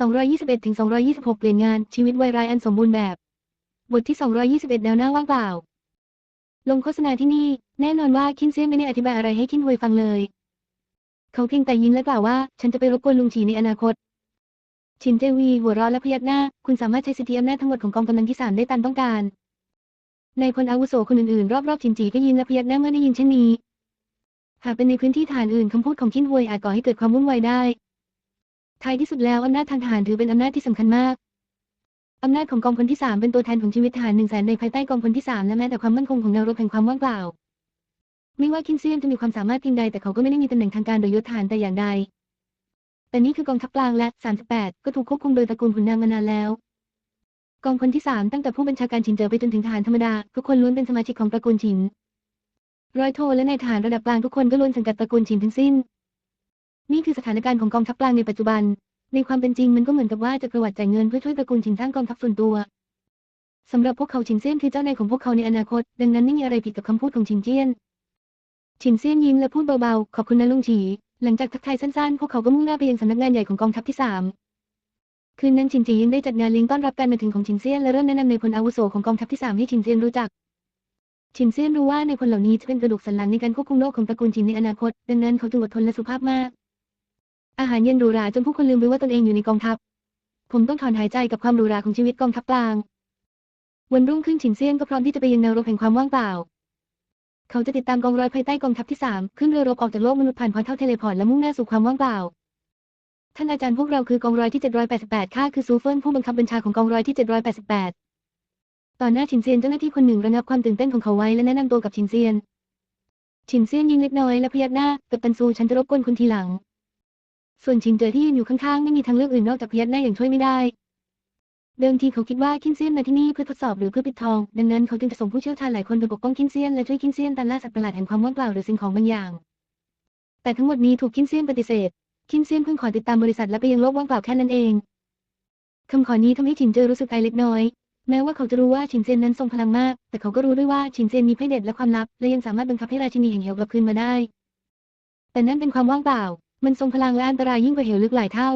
221ถึง226 เปลี่ยนงานชีวิตวัยรายอันสมบูรณ์แบบ บทที่ 221 แนวหน้าว่างเปล่า ลงโฆษณาที่นี่ แน่นอนว่าคินเซียนไม่ได้อธิบายอะไรให้คินฮวยฟังเลย เขาเพียงแต่ยิ้มและกล่าวว่า ฉันจะไปรบกวนลุงฉีในอนาคต ชินเจวีหัวเราะและพยักหน้า คุณสามารถใช้สิทธิอำนาจทั้งหมดของกองกำลังที่สามได้ตามต้องการนายพลอาวุโสคนอื่นๆ รอบๆชินจีก็ยิ้มและพยักหน้าเมื่อได้ยินเช่นนี้ หากเป็นในพื้นที่ฐานอื่นคำพูดของคินฮวยอาจก่อให้เกิดความวุ่นวายได้ ท้ายที่สุดแล้วอำนาจทางทหารถือเป็นอำนาจที่สำคัญมากอำนาจของกองพลที่สามเป็นตัวแทนของชีวิตทหารหนึ่งแสนในภายใต้กองพลที่สามและแม้แต่ความมั่นคงของแนวรบแห่งความว่างเปล่า ไม่ว่าคินเซียนจะมีความสามารถเพียงใดแต่เขาก็ไม่ได้มีตำแหน่งทางการโดยยศทหารแต่อย่างใด แต่นี่คือกองทัพกลางและ 38 ก็ถูกควบคุมโดยตระกูลขุนนางมานานแล้ว กองพลที่สามตั้งแต่ผู้บัญชาการชินเจอไปจนถึงทหารธรรมดา ทุกคนล้วนเป็นสมาชิกของตระกูลชิน ร้อยโทและนายทหารระดับกลางทุกคนก็ล้วนสังกัดตระกูลชินทั้งสิ้น นี่คือสถานการณ์ของกองทัพกลางในปัจจุบัน ในความเป็นจริงมันก็เหมือนกับว่าจะประวัติจ่ายเงินเพื่อช่วยตระกูลชินสร้างกองทัพส่วนตัวสำหรับพวกเขาชินเซียนคือเจ้านายของพวกเขาในอนาคต ดังนั้นไม่มีอะไรผิดกับคำพูดของชินเจียน ชินเซียนยิ้มและพูดเบาๆ ขอบคุณนะลุงฉีหลังจากทักทายสั้นๆ พวกเขาก็มุ่งหน้าไปยังสำนักงานใหญ่ของกองทัพที่สามคืนนั้นชินจียังได้จัดงานเลี้ยงต้อนรับการมาถึงของชินเซียนและเริ่มแนะนำในพลอาวุโสของกองทัพที่สามให้ชินเซียนรู้จัก ชินเซียนรู้ว่าในพลเหล่านี้จะเป็นกระดูกสันหลังในการควบคุมโลกของตระกูลชินในอนาคต ดังนั้นเขาจึงอดทนและสุภาพมาก อาหารเย็นหรูหราจนผู้คนลืมไปว่าตนเองอยู่ในกองทัพ ผมต้องถอนหายใจกับความหรูหราของชีวิตกองทัพกลาง วันรุ่งขึ้นฉินเซียนก็พร้อมที่จะไปยังแนวรบแห่งความว่างเปล่า เขาจะติดตามกองร้อยภายใต้กองทัพที่สามขึ้นเรือรบออกจากโลกมนุษย์ผ่านพอร์ทัลเทเลพอร์ตและมุ่งหน้าสู่ความว่างเปล่า ท่านอาจารย์พวกเราคือกองร้อยที่ 788 ข้าคือซูเฟินผู้บังคับบัญชาของกองร้อยที่ 788ตอนหน้าฉินเซียนเจ้าหน้าที่คนหนึ่งระงับความตื่นเต้นของเขาไว้และแนะนำตัวกับฉินเซียนฉินเซียนยิ้มเล็กน้อยและพยักหน้ากับตันซูฉันจะรบกวนคุณทีหลัง ส่วนฉินเจอที่ยืนอยู่ข้างๆไม่มีทางเลือกอื่นนอกจากพยักหน้าอย่างช่วยไม่ได้ เดิมทีเขาคิดว่าคินเซียนมาที่นี่เพื่อทดสอบหรือเพื่อปิดทอง ดังนั้นเขาจึงจะส่งผู้เชี่ยวชาญหลายคนไปปกป้องคินเซียนและช่วยคินเซียนตามล่าสัตว์ประหลาดแห่งความว่างเปล่าหรือสิ่งของบางอย่าง แต่ทั้งหมดนี้ถูกคินเซียนปฏิเสธ คินเซียนเพิ่งขอติดตามบริษัทและไปยังโลกว่างเปล่าแค่นั้นเองคำขอนี้ทำให้ฉินเจอรู้สึกอายเล็กน้อยแม้ว่าเขาจะรู้ว่าฉินเซียนนั้นทรงพลังมาก แต่เขาก็รู้ด้วยว่าฉินเซียนมีเพศเด็ดและความลับ และยังสามารถบังคับให้ราชินีแห่งเหวกลับคืนมาได้ แต่นั่นเป็นความว่างเปล่า มันทรงพลังและอันตรายยิ่งกว่าเหวลึกหลายเท่า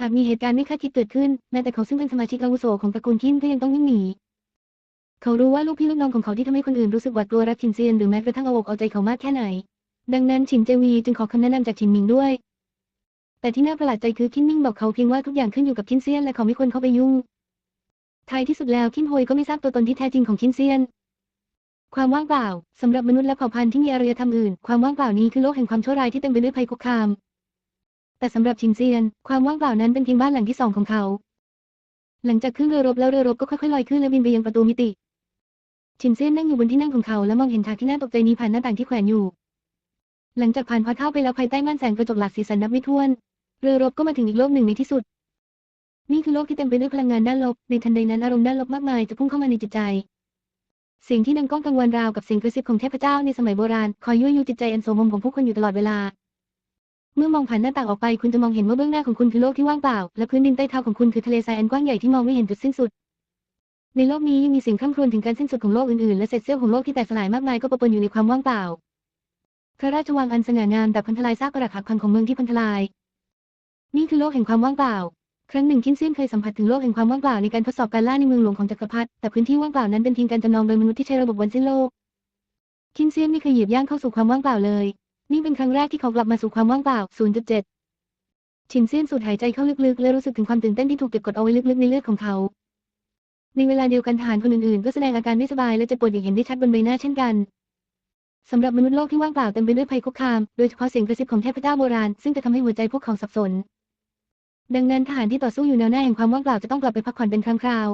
หากมีเหตุการณ์ไม่คาดคิดเกิดขึ้น แม้แต่เขาซึ่งเป็นสมาชิกอาวุโสของตระกูลคินก็ยังต้องวิ่งหนี เขารู้ว่าลูกพี่ลูกน้องของเขาที่ทำให้คนอื่นรู้สึกหวาดกลัวรักฉินเซียนหรือแม้กระทั่งเอาอกเอาใจเขามากแค่ไหน ดังนั้นฉินเจวีจึงขอคำแนะนำจากฉินหมิงด้วย แต่ที่น่าประหลาดใจคือคินมิงบอกเขาเพียงว่าทุกอย่างขึ้นอยู่กับคินเซียนและเขาไม่ควรเข้าไปยุ่งท้ายที่สุดแล้วคินโฮยก็ไม่ทราบตัวตนที่แท้จริงของคินเซียน ความว่างเปล่าสำหรับมนุษย์และเผ่าพันธุ์ที่มีอารยธรรมอื่น ความว่างเปล่านี้คือโลกแห่งความชั่วร้ายที่เต็มไปด้วยภัยคุกคาม แต่สำหรับชินเซียน ความว่างเปล่านั้นเป็นเพียงบ้านหลังที่สองของเขา หลังจากขึ้นเรือรบแล้วเรือรบก็ค่อยๆลอยขึ้นและบินไปยังประตูมิติ ชินเซียนนั่งอยู่บนที่นั่งของเขาและมองเห็นฉากที่น่าตกใจนี้ผ่านหน้าต่างที่แขวนอยู่ หลังจากผ่านพอร์ทัลไปแล้วภายใต้ม่านแสงกระจกหลากสีสันนับไม่ถ้วน เรือรบก็มาถึงอีกโลกหนึ่งในที่สุด นี่คือโลกที่เต็มไปด้วยพลังงานด้านลบ ในทันใดนั้นอารมณ์ด้านลบมากมายจะพุ่งเข้ามาในจิตใจ สียงที่ดังก้องกังวานราวกับสียงกระซิบของเทพเจ้าในสมัยโบราณ คอยยั่วยุจิตใจอันโสมมของผู้คนอยู่ตลอดเวลา เมื่อมองผ่านหน้าต่างออกไปคุณจะมองเห็นว่าเบื้องหน้าของคุณคือโลกที่ว่างเปล่า และพื้นดินใต้เท้าของคุณคือทะเลทรายอันกว้างใหญ่ที่มองไม่เห็นจุดสิ้นสุด ในโลกนี้ยังมีสียงคร่ำครวญถึงการสิ้นสุดของโลกอื่นๆ และเศษเสี้ยวของโลกที่แตกสลายมากมายก็ปะปนอยู่ในความว่างเปล่า พระราชวังอันสง่างามแต่พันทลายซากปรักหักพังของเมืองที่พันทลาย นี่คือโลกแห่งความว่างเปล่า ครั้งหนึ่งคินเซียนเคยสัมผัสถึงโลกแห่งความว่างเปล่าในการทดสอบการล่าในเมืองหลวงของจักรพรรดิ แต่พื้นที่ว่างเปล่านั้นเป็นเพียงการจำลองโดยมนุษย์ที่ใช้ระบบวันสิ้นโลก คินเซียนไม่เคยเหยียบย่างเข้าสู่ความว่างเปล่าเลย นี่เป็นครั้งแรกที่เขากลับมาสู่ความว่างเปล่า 0.7 ชินเซียนสูดหายใจเข้าลึกๆ และรู้สึกถึงความตื่นเต้นที่ถูกเก็บกดเอาไว้ลึกๆในเลือดของเขา ในเวลาเดียวกันทหารคนอื่นๆ ก็แสดงอาการไม่สบายและเจ็บปวดอย่างเห็นได้ชัดบนใบหน้าเช่นกันสำหรับมนุษย์โลกที่ว่างเปล่าเต็มไปด้วยภัยคุกคาม โดยเฉพาะเสียงกระซิบของเทพเจ้าโบราณ ซึ่งจะทำให้หัวใจพวกเขาสับสน ดังนั้นทหารที่ต่อสู้อยู่แนวหน้าแห่งความว่างเปล่าจะต้องกลับไปพักผ่อนเป็นครั้งคราว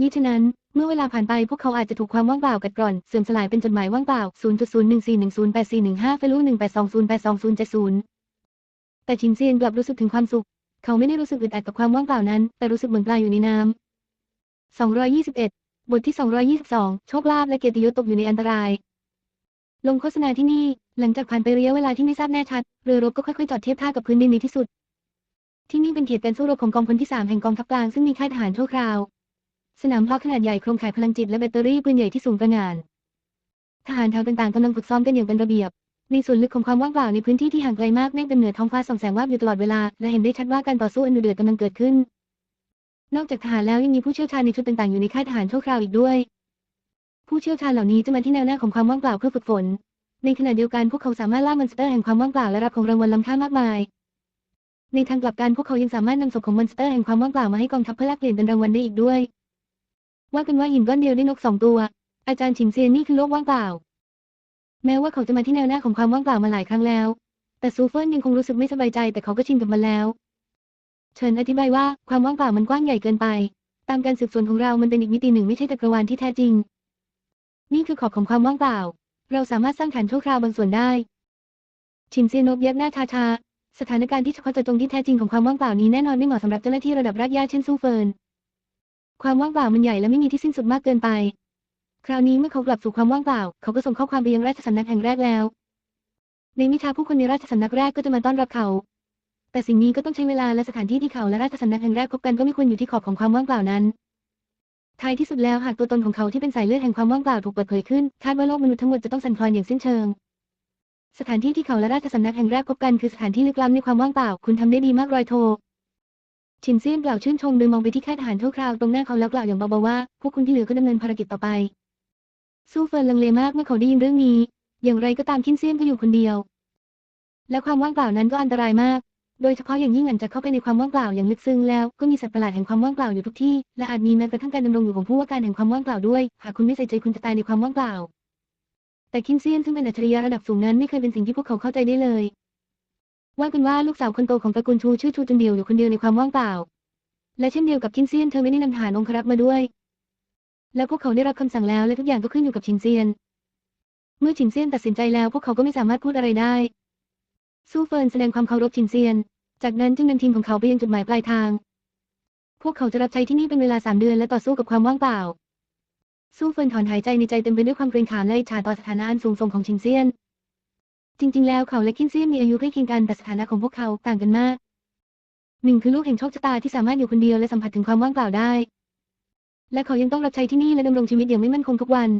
นี้ฉะนั้น เมื่อเวลาผ่านไปพวกเขาอาจจะถูกความว่างเปล่ากัดกร่อน เสื่อมสลายเป็นจดหมายว่างเปล่า 0.014108415เฟลุ182082080 แต่ชินเซียนกลับรู้สึกถึงความสุข เขาไม่ได้รู้สึกอึดอัดกับความว่างเปล่านั้น แต่รู้สึกเหมือนปลาอยู่ในน้ำ 221 บทที่ 222 โชคลาภและเกียรติยศตกอยู่ในอันตราย ลงโฆษณาที่นี่ หลังจากผ่านไประยะเวลาที่ไม่ทราบแน่ชัด เรือรบก็ค่อยๆจอดเทียบท่ากับพื้นดินในที่สุด ที่นี่เป็นเขตการสู้รบของกองพลที่ 3 แห่งกองทัพกลางซึ่งมีค่ายทหารชั่วคราว สนามเพาะขนาดใหญ่โครงข่ายพลังจิตและแบตเตอรี่ปืนใหญ่ที่สูงกระงาน ทหารแถวต่างๆกำลังฝึกซ้อมกันอย่างเป็นระเบียบ ในส่วนลึกของความว่างเปล่าในพื้นที่ที่ห่างไกลมากเมฆเต็มเหนือท้องฟ้าส่องแสงวาบอยู่ตลอดเวลา และเห็นได้ชัดว่าการต่อสู้อันดุเดือดกำลังเกิดขึ้น นอกจากทหารแล้วยังมีผู้เชี่ยวชาญในชุดต่างๆอยู่ในค่ายทหารชั่วคราวอีกด้วย ผู้เชี่ยวชาญเหล่านี้จะมาที่แนวหน้าของความว่างเปล่าเพื่อฝึกฝน ในขณะเดียวกันพวกเขาสามารถล่ามอนสเตอร์แห่งความว่างเปล่าและรับของรางวัลล้ำค่ามากมาย ในทางกลับกันพวกเขายังสามารถนำศพของมอนสเตอร์แห่งความว่างเปล่ามาให้กองทัพเพื่อแลกเปลี่ยนเป็นรางวัลได้อีกด้วย ว่ากันว่าหินก้อนเดียวได้นกสองตัว อาจารย์ฉิงเซียนนี่คือโลกว่างเปล่า แม้ว่าเขาจะมาที่แนวหน้าของความว่างเปล่ามาหลายครั้งแล้ว แต่ซูเฟินยังคงรู้สึกไม่สบายใจแต่เขาก็ชินกับมันแล้ว เฉินอธิบายว่าความว่างเปล่ามันกว้างใหญ่เกินไป ตามการสืบสวนของเรามันเป็นอีกมิติหนึ่งไม่ใช่จักรวาลที่แท้จริง นี่คือขอบของความว่างเปล่า เราสามารถสร้างฐานชั่วคราวบางส่วนได้ ชินเซียนบยักหน้าชาชา สถานการณ์ที่เฉพาะเจาะจงที่แท้จริงของความว่างเปล่านี้แน่นอนไม่เหมาะสำหรับเจ้าหน้าที่ระดับรากหญ้าเช่นซูเฟิน ความว่างเปล่ามันใหญ่และไม่มีที่สิ้นสุดมากเกินไป คราวนี้เมื่อเขากลับสู่ความว่างเปล่า เขาก็ส่งข้อความไปยังราชสำนักแห่งแรกแล้ว ในมิชาผู้คนในราชสำนักแรกก็จะมาต้อนรับเขา แต่สิ่งนี้ก็ต้องใช้เวลาและสถานที่ที่เขาและราชสำนักแห่งแรกพบกันก็ไม่ควรอยู่ที่ขอบของความว่างเปล่านั้นท้ายที่สุดแล้วหากตัวตนของเขาที่เป็นสายเลือดแห่งความว่างเปล่าถูกเปิดเผยขึ้น คาดว่าโลกมนุษย์ทั้งหมดจะต้องสั่นคลอนอย่างสิ้นเชิง สถานที่ที่เขาและราชสำนักแห่งแรกพบกันคือสถานที่ลึกล้ำในความว่างเปล่า คุณทำได้ดีมากรอยโทชินเซียนกล่าวชื่นชมโดยมองไปที่ค่ายทหารชั่วคราวตรงหน้าเขาแล้วกล่าวอย่างเบาๆว่า พวกคุณที่เหลือก็ดำเนินภารกิจต่อไปสู้เฟินลังเลมากเมื่อเขาได้ยินเรื่องนี้ อย่างไรก็ตามคินเซียนก็อยู่คนเดียว และความว่างเปล่านั้นก็อันตรายมาก โดยเฉพาะอย่างยิ่งหลังจากเข้าไปในความว่างเปล่าอย่างลึกซึ้งแล้วก็มีสัตว์ประหลาดแห่งความว่างเปล่าอยู่ทุกที่และอาจมีแม้กระทั่งการดำรงอยู่ของผู้ว่าการแห่งความว่างเปล่าด้วย หากคุณไม่ใส่ใจคุณจะตายในความว่างเปล่า แต่คินเซียนซึ่งเป็นอัจฉริยะระดับสูงนั้นไม่เคยเป็นสิ่งที่พวกเขาเข้าใจได้เลย ว่ากันว่าลูกสาวคนโตของตระกูลชูชื่อชูจุนเดียวอยู่คนเดียวในความว่างเปล่า และเช่นเดียวกับคินเซียนเธอไม่ได้นำทหารองครักษ์มาด้วย และพวกเขาได้รับคำสั่งแล้วและทุกอย่างก็ขึ้นอยู่กับชินเซียน เมื่อชินเซียนตัดสินใจแล้วพวกเขาก็ไม่สามารถพูดอะไรได้สู้เฟินแสดงความเคารพชินเซียน จากนั้นจึงนำทีมของเขาไปยังจุดหมายปลายทาง พวกเขาจะรับใช้ที่นี่เป็นเวลาสามเดือนและต่อสู้กับความว่างเปล่า สู้เฟินถอนหายใจในใจเต็มไปด้วยความเกรงขามและอิจฉาต่อสถานะอันสูงส่งของชินเซียน จริง ๆ แล้วเขาและคินเซียนมีอายุใกล้เคียงกันแต่สถานะของพวกเขาต่างกันมาก หนึ่งคือลูกแห่งโชคชะตาที่สามารถอยู่คนเดียวและสัมผัสถึงความว่างเปล่าได้ และเขายังต้องรับใช้ที่นี่และดำรงชีวิตอย่างไม่มั่นคงทุกวัน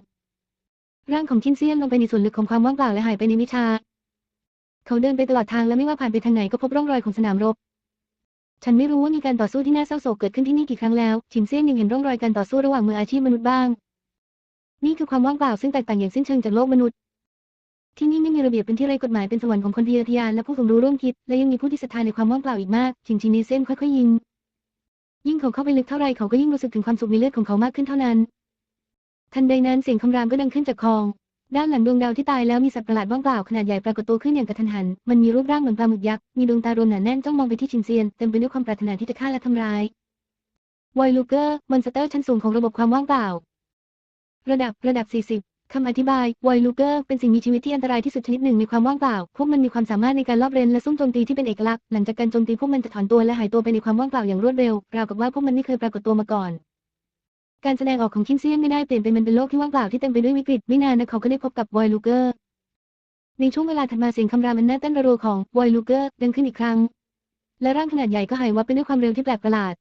ร่างของคินเซียนลงไปในส่วนลึกของความว่างเปล่าและหายไปในมิชา เขาเดินไปตลอดทางและไม่ว่าผ่านไปทางไหนก็พบร่องรอยของสนามรบฉันไม่รู้ว่ามีการต่อสู้ที่น่าเศร้าโศกเกิดขึ้นที่นี่กี่ครั้งแล้ว ชินเซียนยังเห็นร่องรอยการต่อสู้ระหว่างมืออาชีพมนุษย์บ้าง นี่คือความว่างเปล่าซึ่งแตกต่างอย่างสิ้นเชิงจากโลกมนุษย์ ที่นี่ไม่มีระเบียบเป็นที่ไรกฎหมายเป็นสวรรค์ของคนทะเยอทยานและผู้สมรู้ร่วมคิด และยังมีผู้ที่ศรัทธาในความว่างเปล่าอีกมากชิงชินีเส้นค่อยๆยิง ยิ่งเขาเข้าไปลึกเท่าไรเขาก็ยิ่งรู้สึกถึงความสุขในเลือดของเขามากขึ้นเท่านั้น ทันใดนั้นเสียงคำรามก็ดังขึ้นจากคลอง ด้านหลังดวงดาวที่ตายแล้วมีสัตว์ประหลาดว่างเปล่าขนาดใหญ่ปรากฏตัวขึ้นอย่างกระทันหัน มันมีรูปร่างเหมือนปลาหมึกยักษ์ มีดวงตารวมหนาแน่นจ้องมองไปที่ชินเซียนเต็มไปด้วยความปรารถนาที่จะฆ่าและทำร้ายไวลูเกอร์มอนสเตอร์ชั้นสูงของระบบความว่างเปล่า ระดับ ระดับ 40 คำอธิบาย ไวลูเกอร์ เป็นสิ่งมีชีวิตที่อันตรายที่สุดชนิดหนึ่งในความว่างเปล่า พวกมันมีความสามารถในการลอบเร้นและซุ่มโจมตีที่เป็นเอกลักษณ์ หลังจากการโจมตีพวกมันจะถอนตัวและหายตัวไปในความว่างเปล่าอย่างรวดเร็ว ราวกับว่าพวกมันไม่เคยปรากฏตัวมาก่อน การแสดงออกของคินเซียนไม่ได้เปลี่ยนเป็นมันเป็นโลกที่ว่างเปล่าที่เต็มไปด้วยวิกฤต ไม่นานนะเขาก็ได้พบกับไวลูเกอร์ ในช่วงเวลาถัดมาเสียงคำรามอันน่าเต้นระรัวของไวลูเกอร์ดังขึ้นอีกครั้ง และร่างขนาดใหญ่ก็หายวับไปด้วยความเร็วที่แปลกประหลาด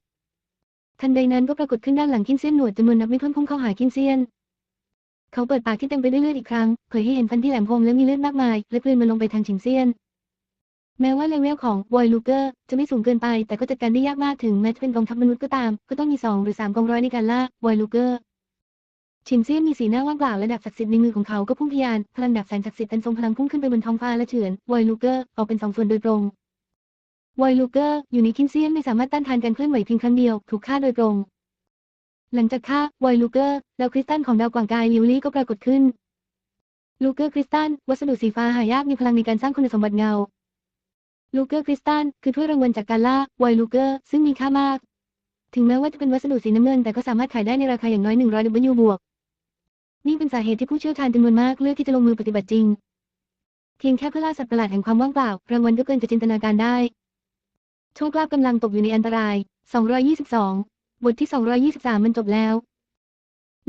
ทันใดนั้นก็ปรากฏขึ้นด้านหลังคินเซียนหนวดจำนวนนับไม่ถ้วนพุ่งเข้าหาคินเซียน เขาเปิดปากที่เต็มไปด้วยเลือดอีกครั้ง เผยให้เห็นฟันที่แหลมคมและมีเลือดมากมาย และกลืนมันลงไปทางชิงเซียน แม้ว่าเลเวลของวอยลูเกอร์จะไม่สูงเกินไป แต่ก็จัดการได้ยากมากถึงแม้จะเป็นกองทัพมนุษย์ก็ตาม ก็ต้องมีสองหรือสามกองร้อยในการล่าวอยลูเกอร์ชินเซียนมีสีหน้าว่างเปล่าและดาบศักดิ์สิทธิ์ในมือของเขาก็พุ่งทะยาน พลังดาบแสนศักดิ์สิทธิ์อันทรงพลังพุ่งขึ้นไปบนท้องฟ้าและเฉือนวอยลูเกอร์ออกเป็นสองส่วนโดยตรงวอยลูเกอร์อยู่ในคินเซียนไม่สามารถต้านทานการเคลื่อนไหวเพียงครั้งเดียว ถูกฆ่าโดยตรง หลังจากฆ่าวอยลูเกอร์แล้วคริสตัลของดาวกว่างกายลิวลี่ก็ปรากฏขึ้น ลูเกอร์คริสตัลวัสดุสีฟ้าหายากมีพลังในการสร้างคุณสมบัติเงา ลูเกอร์คริสตัลคือถ้วยรางวัลจากการล่าไวลูเกอร์ซึ่งมีค่ามาก ถึงแม้ว่าจะเป็นวัสดุสีน้ำเงิน แต่ก็สามารถขายได้ในราคาอย่างน้อย 100 W บวก นี่เป็นสาเหตุที่ผู้เชี่ยวชาญจำนวนมากเลือกที่จะลงมือปฏิบัติจริง เพียงแค่เพื่อล่าสัตว์ประหลาดแห่งความว่างเปล่ารางวัลก็เกินจะจินตนาการได้โชคลาภกำลังตกอยู่ในอันตราย 222 บทที่ 223 มันจบแล้ว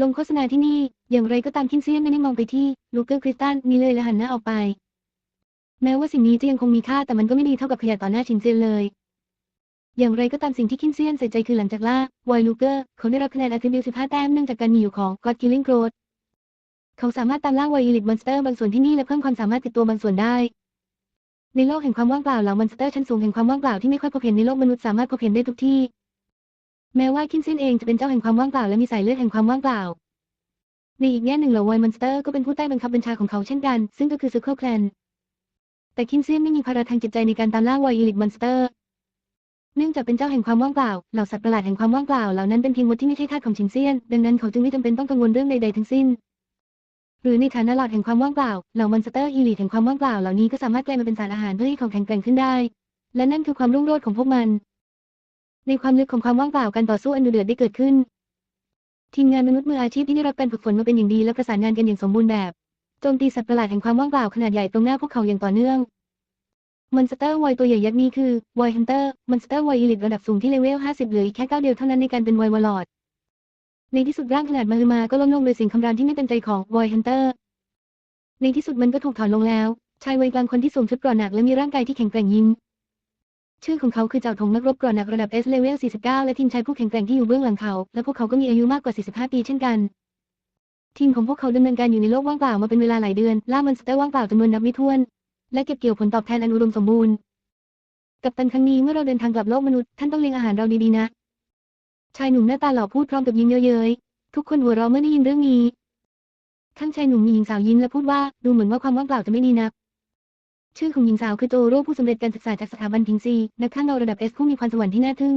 ลงโฆษณาที่นี่ อย่างไรก็ตามคินเซียนไม่ได้มองไปที่ลูเกอร์คริสตัลนี้เลยและหันหน้าออกไป แม้ว่าสิ่งนี้จะยังคงมีค่าแต่มันก็ไม่ดีเท่ากับขยะต่อหน้าชินเซียนเลย อย่างไรก็ตามสิ่งที่คินเซียนใส่ใจคือหลังจากล่าไวลูเกอร์เขาได้รับคะแนน attribute 15 แต้มเนื่องจากการมีอยู่ของ God Killing Growth เขาสามารถตามล่าไวอีลิตมอนสเตอร์บางส่วนที่นี่และเพิ่มความสามารถติดตัวบางส่วนได้ ในโลกแห่งความว่างเปล่าเหล่ามอนสเตอร์ชั้นสูงแห่งความว่างเปล่าที่ไม่ค่อยพบเห็นในโลกมนุษย์สามารถพบเห็นได้ทุกที่ แม้ว่าคินเซนเองจะเป็นเจ้าแห่งความว่างเปล่าและมีสายเลือดแห่งความว่างเปล่า ในอีกแง่หนึ่งเหล่าไวมอนสเตอร์ก็เป็นผู้ใต้บังคับบัญชาของเขาเช่นกัน ซึ่งก็คือซูเคิลแคลนแต่คินเซียนไม่มีภาระทางจิตใจในการตามล่าไวอลิตมอนสเตอร์เนื่องจากเป็นเจ้าแห่งความว่างเปล่า เหล่าสัตว์ประหลาดแห่งความว่างเปล่าเหล่านั้นเป็นเพียงมดที่ไม่ใช่ทาสของชินเซียน ดังนั้นเขาจึงไม่จำเป็นต้องกังวลเรื่องใดๆทั้งสิ้น หรือในฐานะหลอดแห่งความว่างเปล่า เหล่ามอนสเตอร์อีลิทแห่งความว่างเปล่าเหล่านี้ก็สามารถกลายมาเป็นสารอาหารเพื่อให้เขาแข็งแกร่งขึ้นได้ และนั่นคือความรุ่งโรจน์ของพวกมัน ในความลึกของความว่างเปล่าการต่อสู้อันดุเดือดได้เกิดขึ้น ทีมงานมนุษย์มืออาชีพที่ได้รับการฝึกฝนมาเป็นอย่างดีและประสานงานกันอย่างสมบูรณ์แบบโจมตีสัตว์ประหลาดแห่งความว่างเปล่าขนาดใหญ่ตรงหน้าพวกเขาอย่างต่อเนื่องมอนสเตอร์ไวตัวใหญ่ยักษ์นี้คือไวฮันเตอร์มอนสเตอร์ไวอีลิทระดับสูงที่เลเวล 50 เหลืออีกแค่ก้าเดียวเท่านั้นในการเป็นไววอลลอด ในที่สุดร่างขนาดมหึมาก็ล้มลงโดยสียงคำรามที่ไม่เต็มใจของไวฮันเตอร์ ในที่สุดมันก็ถูกถอนลงแล้ว ชายวัยกลางคนที่สวมชุดเกราะหนักและมีร่างกายที่แข็งแกร่งยิ้ม ชื่อของเขาคือเจ้าถงนักรบกราะหนักระดับ S level 49 และทีมชายผู้แข็งแกร่งที่อยู่เบื้องหลังเขา และพวกเขาก็มีอายุมากกว่า 45 ปีเช่นกัน ทีมของพวกเขาดำเนินการอยู่ในโลกว่างเปล่ามาเป็นเวลาหลายเดือน ล่ามอนสเตอร์ว่างเปล่าจำนวนนับไม่ถ้วน และเก็บเกี่ยวผลตอบแทนอันอุดมสมบูรณ์ กับตันครั้งนี้เมื่อเราเดินทางกลับโลกมนุษย์ท่านต้องเลี้ยงอาหารเราดีๆนะ ชายหนุ่มหน้าตาหล่อพูดพร้อมกับยิ้มเย้ยๆทุกคนหัวเราะเมื่อได้ยินเรื่องนี้ทั้งชายหนุ่มมีหญิงสาวยิ้มและพูดว่าดูเหมือนว่าความว่างเปล่าจะไม่ดีนัก ชื่อของหญิงสาวคือโจโร่ผู้สำเร็จการศึกษาจากสถาบันพิงซี นักข่างเงาระดับเอสผู้มีพรสวรรค์ที่น่าทึ่ง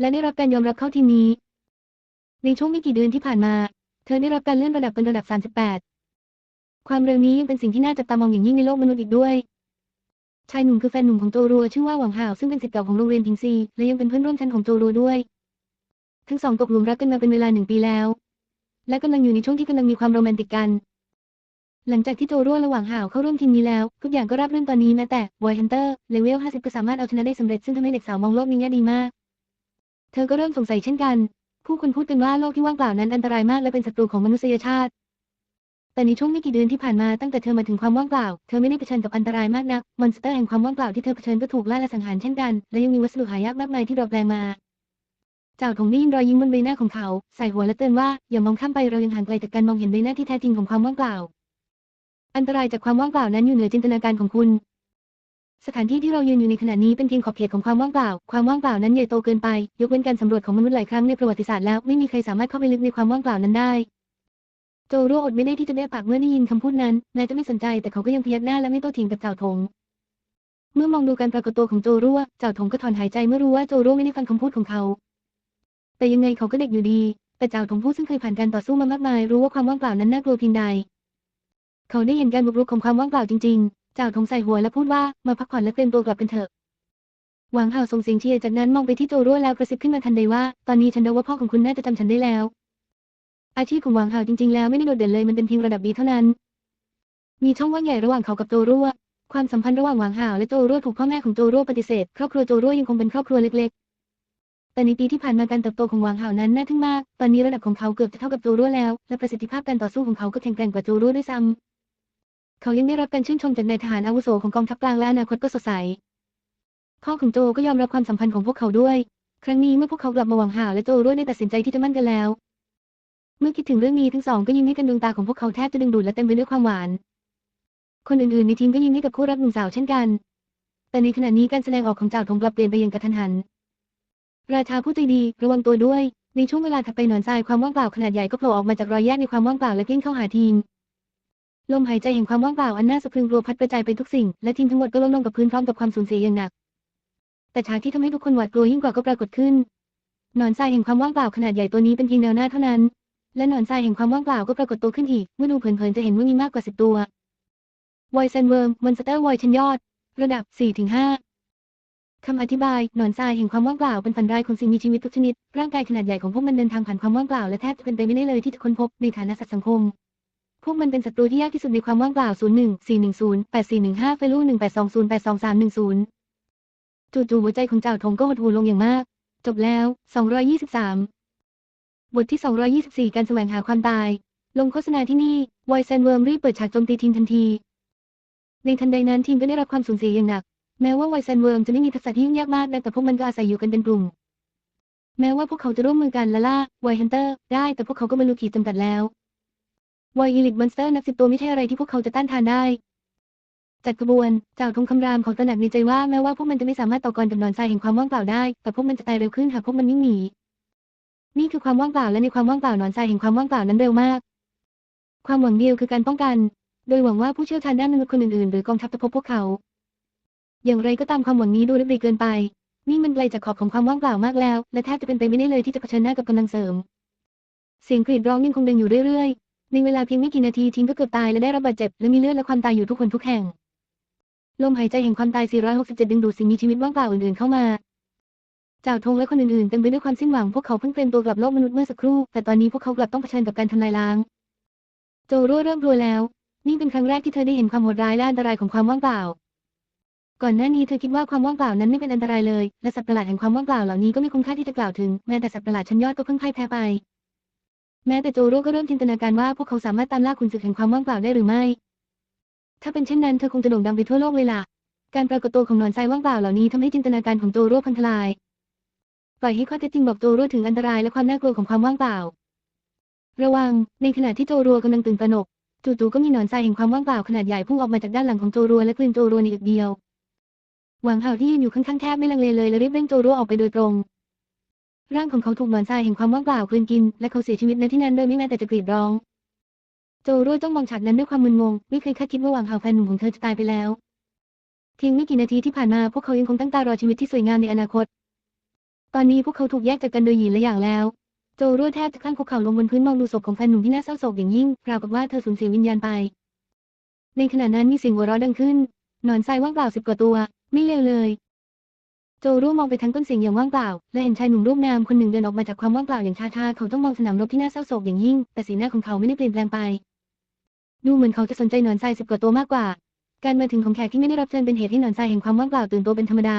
และได้รับการยอมรับเข้าทีมนี้ ในช่วงไม่กี่เดือนที่ผ่านมา เธอได้รับการเลื่อนระดับเป็นระดับ 38 ความเร็วนี้ยังเป็นสิ่งที่น่าจับตามองอย่างยิ่งในโลกมนุษย์อีกด้วย ชายหนุ่มคือแฟนหนุ่มของโจรัวชื่อว่าหวังห่าวซึ่งเป็นศิษย์เก่าของโรงเรียนพิงซี และยังเป็นเพื่อนร่วมชั้นของโจรัวด้วย ทั้งสองตกหลุมรักกันมาเป็นเวลาหนึ่งปีแล้ว และกำลังอยู่ในช่วงที่กำลังมีความโรแมนติกกัน หลังจากที่โจรัวระหว่างห่าวเข้าร่วมทีมนี้แล้ว ทุกอย่างก็ราบรื่นตอนนี้แม้แต่วอยฮันเตอร์เลเวล 50 ก็สามารถเอาชนะได้สำเร็จซึ่งทำให้เด็กสาวมองโลกในแง่ดีมาก เธอก็เริ่มสงสัยเช่นกัน ผู้คนพูดกันว่าโลกที่ว่างเปล่านั้นอันตรายมากและเป็นศัตรูของมนุษยชาติ แต่ในช่วงไม่กี่เดือนที่ผ่านมาตั้งแต่เธอมาถึงความว่างเปล่า เธอไม่ได้เผชิญกับอันตรายมากนัก มอนสเตอร์แห่งความว่างเปล่าที่เธอเผชิญก็ถูกล่าและสังหารเช่นกัน และยังมีวัสดุหายากมากมายที่รอแปลงมาเจ้าถงได้ยินรอยยิ้มบนใบหน้าของเขา ใส่หัวและเตือนว่าอย่ามองข้ามไปเรายังห่างไกลจากการมองเห็นใบหน้าที่แท้จริงของความว่างเปล่า อันตรายจากความว่างเปล่านั้นอยู่เหนือจินตนาการของคุณ สถานที่ที่เรายืนอยู่ในขณะนี้เป็นเพียงขอบเขตของความว่างเปล่า ความว่างเปล่านั้นใหญ่โตเกินไป ยกเว้นการสำรวจของมนุษย์หลายครั้งในประวัติศาสตร์แล้วไม่มีใครสามารถเข้าไปลึกในความว่างเปล่านั้นได้ โจโร่อดไม่ได้ที่จะได้ปากเมื่อได้ยินคำพูดนั้นแม้จะไม่สนใจแต่เขาก็ยังพยักหน้าและไม่โต้เถียงกับเจ้าถงเมื่อมองดูการปรากฏตัวของโจโร่เจ้าถงก็ถอนหายใจเมื่อรู้ว่าโจโร่ไม่ได้ฟังคำพูดของเขา แต่ยังไงเขาก็เด็กอยู่ดี แต่เจ้าถงผู้ซึ่งเคยผ่านการต่อสู้มามากมาย รู้ว่าความว่างเปล่านั้นน่ากลัวเพียงใด เขาได้เห็นการบุกรุกของความว่างเปล่าจริงๆเจ้าถงใส่หัวและพูดว่ามาพักผ่อนและเตรียมตัวกลับกันเถอะ หวังห่าส่งเสียงเชียร์จากนั้นมองไปที่โจโร่แล้วกระซิบขึ้นมาทันใดว่า ตอนนี้ฉันเดาว่าพ่อของคุณน่าจะจำฉันได้แล้ว อาชีพของหวังห่าจริงๆ แล้วไม่ได้โดดเด่นเลยมันเป็นเพียงระดับดีเท่านั้น มีช่องว่างใหญ่ระหว่างเขากับโจโร่ความสัมพันธ์ระหว่างหวังห่าและโจโร่ถูกพ่อแม่ของโจโร่ปฏิเสธ ครอบครัวโจโร่ยังคงเป็นครอบครัวเล็กๆแต่ในปีที่ผ่านมาการเติบโตของหวังห่านั้นน่าทึ่งมาก ตอนนี้ระดับของเขาเกือบจะเท่ากับโจโร่แล้ว และประสิทธิภาพการต่อสู้ของเขาก็แข็งแกร่งกว่าโจโร่ด้วยซ้ำ เขายังได้รับการชื่นชมจากนายทหารอาวุโสของกองทัพกลางและอนาคตก็สดใส พ่อของโจก็ยอมรับความสัมพันธ์ของพวกเขาด้วย ครั้งนี้เมื่อพวกเขากลับมาหวังห่าและโจร่ได้ตัดสินใจที่จะมั่นกันแล้ว เมื่อคิดถึงเรื่องนี้ทั้งสองก็ยิ้มให้กันดวงตาของพวกเขาแทบจะดึงดูดและเต็มไปด้วยความหวาน คนอื่นๆในทีมก็ยิ้มให้กับคู่รักหนุ่มสาวเช่นกัน แต่ในขณะนี้การแสดงออกของจ้าทงกลับเปลี่ยนไปอย่างกระทันหัน ราชาผู้ใจดีระวังตัวด้วย ในช่วงเวลาถัดไปหนอนทรายความว่างเปล่าขนาดใหญ่ก็โผล่ออกมาจากรอยแยกในความว่างเปล่าและเพ่งเข้าหาทีม ลมหายใจแห่งความว่างเปล่าอันน่าสะพรึงกลัวพัดกระจายไปทุกสิ่ง และทีมทั้งหมดก็ล้มลงกับพื้นพร้อมกับความสูญเสียอย่างหนัก แต่ฉากที่ทำให้ทุกคนหวาดกลัวยิ่งกว่าก็ปรากฏขึ้น หนอนทรายแห่งความว่างเปล่าขนาดใหญ่ตัวนี้เป็นเพียงแนวหน้าเท่านั้น และหนอนทรายแห่งความว่างเปล่าก็ปรากฏตัวขึ้นอีก เมื่อดูเผินๆจะเห็นว่ามีมากกว่าสิบตัววอยเซนเวิร์มมอนสเตอร์วอยชั้นยอด ระดับ 4-5 คำอธิบาย หนอนทรายแห่งความว่างเปล่าเป็นฝันร้ายของสิ่งมีชีวิตทุกชนิด ร่างกายขนาดใหญ่ของพวกมันเดินทางผ่านความว่างเปล่าและแทบจะเป็นไปไม่ได้เลยที่จะค้นพบในฐานะสัตว์สังคม พวกมันเป็นศัตรูที่ยากที่สุดในความว่างเปล่า 01 410 8415 เฟลู1820 82310 จู่ๆหัวใจของเจ้าทงก็หดหู่ลงอย่างมาก จบแล้ว 223 บทที่ 224 การแสวงหาความตาย ลงโฆษณาที่นี่ไวเซนเวิร์มรีบเปิดฉากโจมตีทีมทันที ในทันใดนั้นทีมก็ได้รับความสูญเสียอย่างหนัก แม้ว่าไวเซนเวิร์มจะไม่มีทักษะที่ยุ่งยากมากแต่พวกมันก็อาศัยอยู่กันเป็นกลุ่ม แม้ว่าพวกเขาจะร่วมมือกันละล่าไวฮันเตอร์ได้แต่พวกเขาก็บรรลุขีดจำกัดแล้ว วอยอีลิกมอนสเตอร์นับสิบตัวไม่ใช่อะไรที่พวกเขาจะต้านทานได้ จัดกระบวนเจ้าทงคำรามของตระหนักในใจว่าแม้ว่าพวกมันจะไม่สามารถต่อกรกับนอนทรายแห่งความว่างเปล่าได้ แต่พวกมันจะตายเร็วขึ้นหากพวกมันวิ่งหนี นี่คือความว่างเปล่าและในความว่างเปล่านอนทรายแห่งความว่างเปล่านั้นเร็วมาก ความหวังเดียวคือการป้องกัน โดยหวังว่าผู้เชี่ยวชาญด้านมนุษย์คนอื่นๆหรือกองทัพจะพบพวกเขา อย่างไรก็ตามความหวังนี้ดูเล็กๆเกินไป นี่มันไกลจากขอบของความว่างเปล่ามากแล้ว และแทบจะเป็นไปไม่ได้เลยที่จะเผชิญหน้ากับกำลังเสริม เสียงกรีดร้องยังคงดังอยู่เรื่อยๆ ในเวลาเพียงไม่กี่นาทีทิ้งก็เกือบตายและได้รับบาดเจ็บและมีเลือดและความตายอยู่ทุกคนทุกแห่ง ลมหายใจแห่งความตาย 467 ดึงดูดสิ่งมีชีวิตว่างเปล่าอื่นๆเข้ามาจ้าทงและคนอื่นๆเต็มไปด้วยความสิ้นหวังพวกเขาเพิ่งเตรียมตัวกลับโลกมนุษย์เมื่อสักครู่ แต่ตอนนี้พวกเขากลับต้องเผชิญกับการทำลายล้าง โจโร่เริ่มกลัวแล้ว นี่เป็นครั้งแรกที่เธอได้เห็นความโหดร้ายและอันตรายของความว่างเปล่า ก่อนหน้านี้เธอคิดว่าความว่างเปล่านั้นไม่เป็นอันตรายเลย และสัตว์ประหลาดแห่งความว่างเปล่าเหล่านี้ก็ไม่คุ้มค่าที่จะกล่าวถึง แม้แต่สัตว์ประหลาดชั้นยอดก็เพิ่งพ่ายแพ้ไป แม้แต่โจโร่ก็เริ่มจินตนาการว่าพวกเขาสามารถตามล่าขุนศึกแห่งความว่างเปล่าได้หรือไม่ ถ้าเป็นเช่นนั้นเธอคงจะโด่งดังไปทั่วโลกเลยล่ะ การปรากฏตัวของหนอนทรายว่างเปล่าเหล่านี้ทำให้จินตนาการของโจโร่พังทลาย ปล่อยให้ข้อเท็จจริงบอกโจโร่ถึงอันตรายและความน่ากลัวของความว่างเปล่า ระวัง ในขณะที่โจโร่กำลังตื่นตระหนก จู่ๆก็มีหนอนทรายแห่งความว่างเปล่าขนาดใหญ่พุ่งออกมาจากด้านหลังของโจโร่และกลืนโจโร่ในอึกเดียว หวังเห่าที่ยืนอยู่ข้างๆแทบไม่ลังเลเลยและรีบเร่งโจโร่ออกไปโดยตรง ร่างของเขาถูกหนอนทรายแห่งความว่างเปล่ากลืนกิน และเขาเสียชีวิตในที่นั้นโดยไม่แม้แต่จะกรีดร้อง โจโร่จ้องมองฉากนั้นด้วยความมึนงง ไม่เคยคาดคิดว่าหวังเห่าแฟนหนุ่มของเธอจะตายไปแล้วเพียงไม่กี่นาทีที่ผ่านมาพวกเขายังคงตั้งตารอชีวิตที่สวยงามในอนาคต ตอนนี้พวกเขาถูกแยกจากกันโดยหยินและอย่างแล้ว โจโร่แทบจะคลั่งคุกเข่าลงบนพื้นมองดูศพของแฟนหนุ่มที่น่าเศร้าโศกอย่างยิ่งราวกับว่าเธอสูญเสียวิญญาณไป ในขณะนั้นมีเสียงหัวเราะดังขึ้นหนอนทรายว่างเปล่าสิบกว่าตัว ไม่เลวเลย โจร่มองไปทั้งต้นเสียงอย่างว่างเปล่า และเห็นชายหนุ่มรูปงามคนหนึ่งเดินออกมาจากความว่างเปล่าอย่างช้าเขาต้องมองสนามรบที่น่าเศร้าโศกอย่างยิ่ง แต่สีหน้าของเขาไม่ได้เปลี่ยนแปลงไป ดูเหมือนเขาจะสนใจหนอนทรายสิบกว่าตัวมากกว่า การมาถึงของแขกที่ไม่ได้รับเชิญเป็นเหตุให้หนอนทรายแห่งความว่างเปล่าตื่นตัวเป็นธรรมดา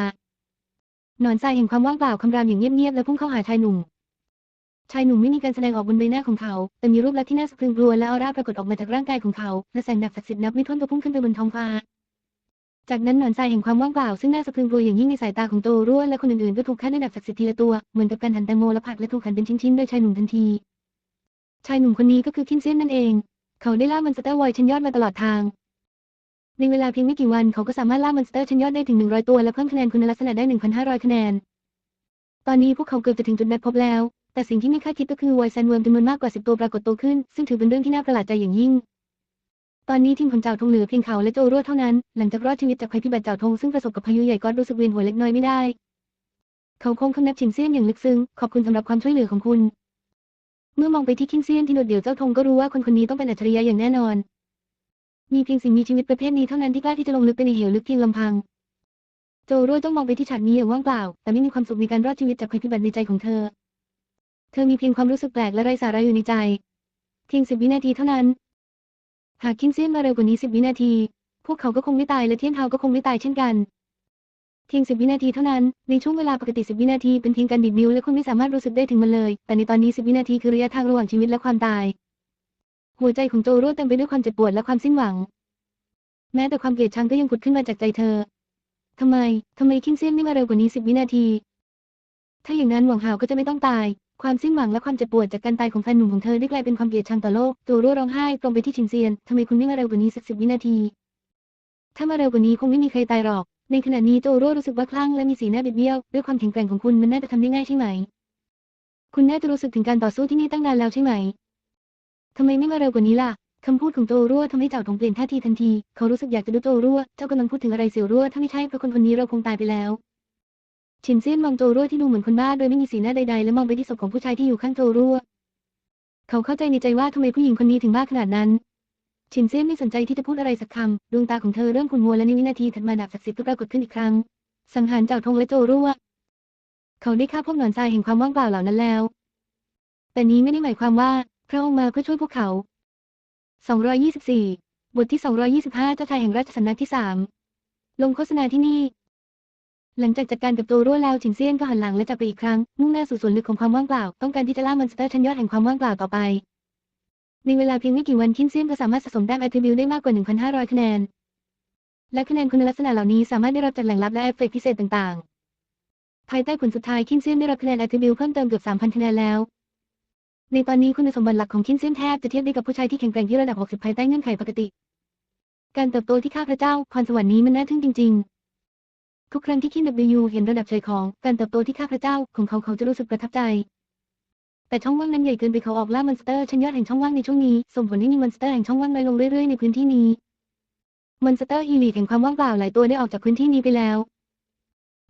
หนอนทรายแห่งความว่างเปล่าคำรามอย่างเงียบๆและพุ่งเข้าหาชายหนุ่ม ชายหนุ่มไม่มีการแสดงออกบนใบหน้าของเขา แต่มีรูปลักษณ์ที่น่าสะพรึงกลัวและออร่าปรากฏออกมาจากร่างกายของเขา และแสงดับศักดิ์สิทธิ์นับไม่ถ้วนก็พุ่งขึ้นไปบนท้องฟ้า จากนั้นหนอนทรายแห่งความว่างเปล่าซึ่งน่าสะพรึงกลัวอย่างยิ่งในสายตาของโตรั่วและคนอื่นๆก็ถูกฆ่าด้วยดับศักดิ์สิทธิ์ทีละตัว เหมือนกับการหั่นแตงโมและผักและถูกหั่นเป็นชิ้นๆโดยชายหนุ่มทันที ชายหนุ่มคนนี้ก็คือคินเซียนนั่นเอง เขาได้ล่ามอนสเตอร์ไวชั้นยอดมาตลอดทาง ในเวลาเพียงไม่กี่วันเขาก็สามารถล่ามอนสเตอร์ชั้นยอดได้ถึง 100 ตัวและเพิ่มคะแนนคุณลักษณะได้ 1,500 คะแนน ตอนนี้พวกเขาเกือบจะถึงจุดนัดพบแล้ว แต่สิ่งที่ไม่คาดคิดก็คือไวซันเวิร์มจำนวนมากกว่า 10 ตัวปรากฏตัวขึ้น ซึ่งถือเป็นเรื่องที่น่าประหลาดใจอย่างยิ่ง ตอนนี้ทีมของเจ้าทงเหลือเพียงเขาและโจรั่วเท่านั้น หลังจากรอดชีวิตจากภัยพิบัติเจ้าทงซึ่งประสบกับพายุใหญ่ก็รู้สึกเวียนหัวเล็กน้อยไม่ได้ เขาคงคำนับชินเซียนอย่างลึกซึ้ง ขอบคุณสำหรับความช่วยเหลือของคุณ เมื่อมองไปที่คินเซียนที่โดดเดี่ยวเจ้าทงก็รู้ว่าคนคนนี้ต้องเป็นอัจฉริยะอย่างแน่นอน มีเพียงสิ่งมีชีวิตประเภทนี้เท่านั้นที่กล้าที่จะลงลึกไปในเหวลึกเพียงลำพัง โจรั่วต้องมองไปที่ฉากนี้อย่างว่างเปล่า แต่ไม่มีความสุขในการรอดชีวิตจากภัยพิบัติในใจของเธอ เธอมีเพียงความรู้สึกแปลกและไร้สาระอยู่ในใจ เพียงสิบวินาทีเท่านั้น หากคินเซียนมาเร็วกว่านี้สิบวินาที พวกเขาก็คงไม่ตายและเทียนเทาก็คงไม่ตายเช่นกันเพียงสิบวินาทีเท่านั้น ในช่วงเวลาปกติสิบวินาทีเป็นเพียงการดีดนิ้วและคุณไม่สามารถรู้สึกได้ถึงมันเลย แต่ในตอนนี้สิบวินาทีคือระยะทางระหว่างชีวิตและความตาย หัวใจของโจโร่เต็มไปด้วยความเจ็บปวดและความสิ้นหวัง แม้แต่ความเกลียดชังก็ยังผุดขึ้นมาจากใจเธอ ทำไม ทำไมคินเซียนไม่มาเร็วกว่านี้สิบวินาที ถ้าอย่างนั้นหวังหาวก็จะไม่ต้องตาย ความสิ้นหวังและความเจ็บปวดจากการตายของแฟนหนุ่มของเธอได้กลายเป็นความเกลียดชังต่อโลกโจโร่ร้องไห้ตรงไปที่ชินเซียนทำไมคุณไม่มาเร็วกว่านี้สักสิบวินาที ถ้ามาเร็วกว่านี้คงไม่มีใครตายหรอก ในขณะนี้โจโร่รู้สึกว่าคลั่งและมีสีหน้าบิดเบี้ยวด้วยความแข็งแกร่งของคุณมันน่าจะทำได้ง่ายใช่ไหม คุณน่าจะรู้สึกถึงการต่อสู้ที่นี่ตั้งนานแล้วใช่ไหมทำไมไม่มาเร็วกว่านี้ล่ะคำพูดของโจรั่วทำให้เจ้าถงเปลี่ยนท่าทีทันที เขารู้สึกอยากจะดูโจรั่ว เจ้ากำลังพูดถึงอะไรเสี่ยวรั่ว ถ้าไม่ใช่เพราะคนคนนี้เราคงตายไปแล้ว ฉินเซียนมองโจรั่วที่ดูเหมือนคนบ้าโดยไม่มีสีหน้าใดๆ และมองไปที่ศพของผู้ชายที่อยู่ข้างโจรั่ว เขาเข้าใจในใจว่าทำไมผู้หญิงคนนี้ถึงบ้าขนาดนั้น ฉินเซียนไม่สนใจที่จะพูดอะไรสักคำ ดวงตาของเธอเริ่มขุ่นมัวและในวินาทีถัดมาดาบศักดิ์สิทธิ์ก็ปรากฏขึ้นอีกครั้ง สังหารเจ้าทงและโจรั่ว เขาได้ฆ่าพวกหนอนทรายแห่งความว่างเปล่าเหล่านั้นแล้ว แต่นี้ไม่ได้หมายความว่าพระองค์มาเพื่อช่วยพวกเขา 224 บทที่ 225 เจ้าชายแห่งราชสำนักที่ 3 ลงโฆษณาที่นี่ หลังจากจัดการกับตัวรั่วแล้วฉินเซียนก็หันหลังและจับไปอีกครั้ง มุ่งหน้าสู่ส่วนลึกของความว่างเปล่า ต้องการที่จะล่ามอนสเตอร์ชั้นยอดแห่งความว่างเปล่าต่อไป ในเวลาเพียงไม่กี่วันคินเซียนก็สามารถสะสมแต้ม attribute ได้มากกว่า 1,500 คะแนน และคะแนนคุณลักษณะเหล่านี้สามารถได้รับจากแหล่งลับและเอฟเฟกต์พิเศษต่างๆ ภายใต้ผลสุดท้ายคินเซียนได้รับคะแนน attribute เพิ่มเติมเกือบ3,000คะแนนแล้ว ในตอนนี้คุณสมบัติหลักของคินเซียนแทบจะเทียบได้กับผู้ชายที่แข็งแกร่งที่ระดับ 60 ภายใต้เงื่อนไขปกติ การเติบโตที่ข้าพระเจ้าพรสวรรค์นี้มันน่าทึ่งจริง ๆ ทุกครั้งที่คิน W เห็นระดับเฉยของการเติบโตที่ข้าพระเจ้าของเขาเขาจะรู้สึกประทับใจ แต่ช่องว่างนั้นใหญ่เกินไปเขาออกล่ามอนสเตอร์ชั้นยอดแห่งช่องว่างในช่วงนี้ส่งผลให้มีมอนสเตอร์แห่งช่องว่างน้อยลงเรื่อยๆในพื้นที่นี้มอนสเตอร์อีลีแห่งความว่างเปล่าหลายตัวได้ออกจากพื้นที่นี้ไปแล้ว